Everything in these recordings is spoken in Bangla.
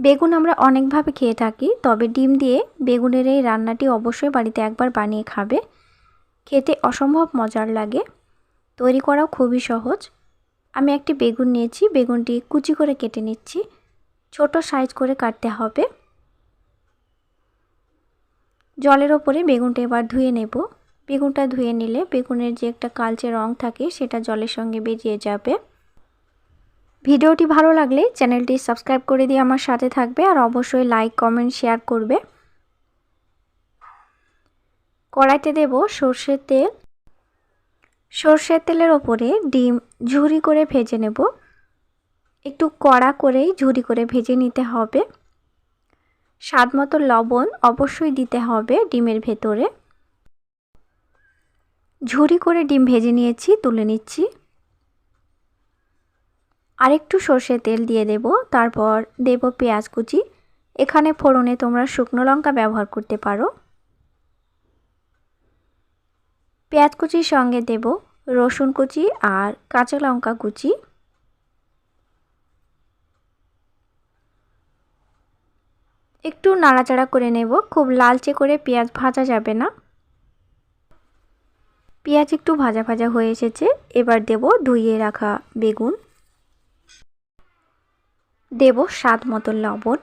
বেগুন আমরা অনেকভাবে খেয়ে থাকি, তবে ডিম দিয়ে বেগুনের এই রান্নাটি অবশ্যই বাড়িতে একবার বানিয়ে খাবে। খেতে অসম্ভব মজার লাগে। তৈরি করাও খুবই সহজ। আমি একটি বেগুন নিয়েছি, বেগুনটি কুচি করে কেটে নিচ্ছি। ছোট সাইজ করে কাটতে হবে। জলের ওপরে বেগুনটা এবার ধুয়ে নেব। বেগুনটা ধুয়ে নিলে বেগুনের যে একটা কালচে রং থাকে, সেটা জলের সঙ্গে বেরিয়ে যাবে। ভিডিওটি ভালো লাগলে চ্যানেলটি সাবস্ক্রাইব করে দিয়ে আমার সাথে থাকবে আর অবশ্যই লাইক, কমেন্ট, শেয়ার করবে। কড়াইতে দেব সর্ষের তেল। সর্ষের তেলের ওপরে ডিম ঝুরি করে ভেজে নেব। একটু কড়া করেই ঝুরি করে ভেজে নিতে হবে। স্বাদ মতো লবণ অবশ্যই দিতে হবে ডিমের ভেতরে। ঝুরি করে ডিম ভেজে নিয়েছি, তুলে নিচ্ছি। আরেকটু সর্ষে তেল দিয়ে দেব, তারপর দেব পেঁয়াজ কুচি। এখানে ফোড়নে তোমরা শুকনো লঙ্কা ব্যবহার করতে পারো। পেঁয়াজ কুচির সঙ্গে দেব রসুন কুচি আর কাঁচা লঙ্কা কুচি। একটু নাড়াচাড়া করে নেব, খুব লালচে করে পেঁয়াজ ভাজা যাবে না। পেঁয়াজ একটু ভাজা ভাজা হয়ে এসেছে, এবার দেব ধুইয়ে রাখা বেগুন। দেব স্বাদ মতো লবণ,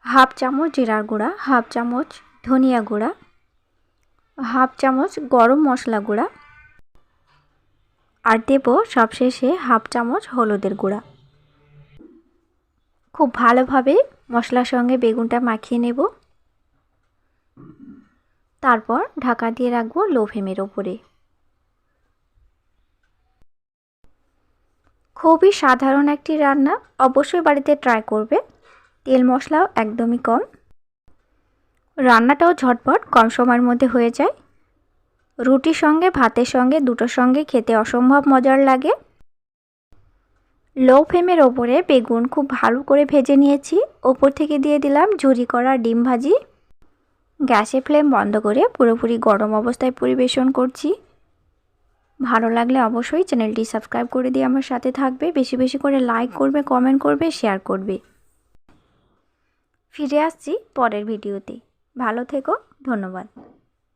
হাফ চামচ জিরার গুঁড়া, হাফ চামচ ধনিয়া গুঁড়া, হাফ চামচ গরম মশলা গুঁড়া আর দেব সবশেষে হাফ চামচ হলুদের গুঁড়া। খুব ভালোভাবে মশলার সঙ্গে বেগুনটা মাখিয়ে নেব। তারপর ঢাকা দিয়ে রাখব লো ওপরে খুবই সাধারণ একটি রান্না, অবশ্যই বাড়িতে ট্রাই করবে। তেল মশলাও একদমই কম। রান্নাটাও ঝটপট, কম সময়ের মধ্যে হয়ে যায়। রুটির সঙ্গে, ভাতের সঙ্গে, দুটোর সঙ্গে খেতে অসম্ভব মজার লাগে। লো ফ্লেমের ওপরে বেগুন খুব ভালো করে ভেজে নিয়েছি। ওপর থেকে দিয়ে দিলাম ঝুরি করা ডিম ভাজি। গ্যাসের ফ্লেম বন্ধ করে পুরোপুরি গরম অবস্থায় পরিবেশন করছি। ভালো লাগলে অবশ্যই চ্যানেলটি সাবস্ক্রাইব করে দিয়ে আমার সাথে থাকবে। বেশি বেশি করে লাইক করবে কমেন্ট করবে শেয়ার করবে। ফিরে আসছি পরের ভিডিওতে। ভালো থেকো, ধন্যবাদ।